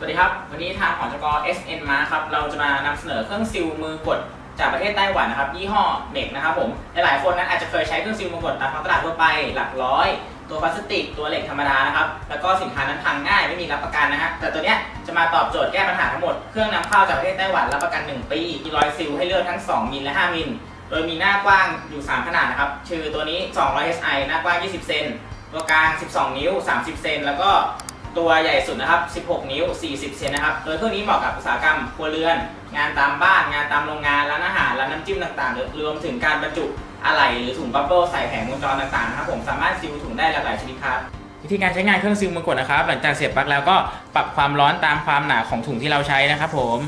สวัสดีครับ วันนี้ทางหองจก SN มาครับ เราจะมานำเสนอเครื่องซิลมือกดจากประเทศไต้หวันนะครับ ยี่ห้อเน็กนะครับผม หลายๆคนนั้นอาจจะเคยใช้เครื่องซิลมือกดตามท้องตลาดทั่วไป หลักร้อย ตัวพลาสติก ตัวเหล็กธรรมดานะครับ แล้วก็สินค้านั้นพังง่าย ไม่มีรับประกันนะฮะ แต่ตัวเนี้ยจะมาตอบโจทย์แก้ปัญหาทั้งหมด เครื่องนำเข้าจากประเทศไต้หวันรับประกัน 1 ปี มีรอยซิลให้เลือกทั้ง 2 มิลและ 5 มิล โดยมีหน้ากว้างอยู่ 3 ขนาดนะครับ ชื่อตัวนี้ 200 SI หน้ากว้าง 20 เซน ตัวกลาง 12 นิ้ว 30 เซน แล้วก็ ตัวใหญ่สุดนะครับ 16 นิ้ว 40 เซนนะครับ โดยเครื่องนี้เหมาะกับอุตสาหกรรมครัวเรือน งานตามบ้าน งานตามโรงงาน ร้านอาหาร ร้านน้ำจิ้มต่างๆ รวมถึงการบรรจุอะไหล่หรือถุงบับเบิ้ลใส่แผงวงจรต่างๆนะครับผม สามารถซิลถุงได้หลากหลายชนิดครับ วิธีการใช้งานเครื่องซิลมือกดนะครับ หลังจากเสียบปลั๊กแล้วก็ปรับความร้อนตามความหนาของถุงที่เราใช้นะครับผม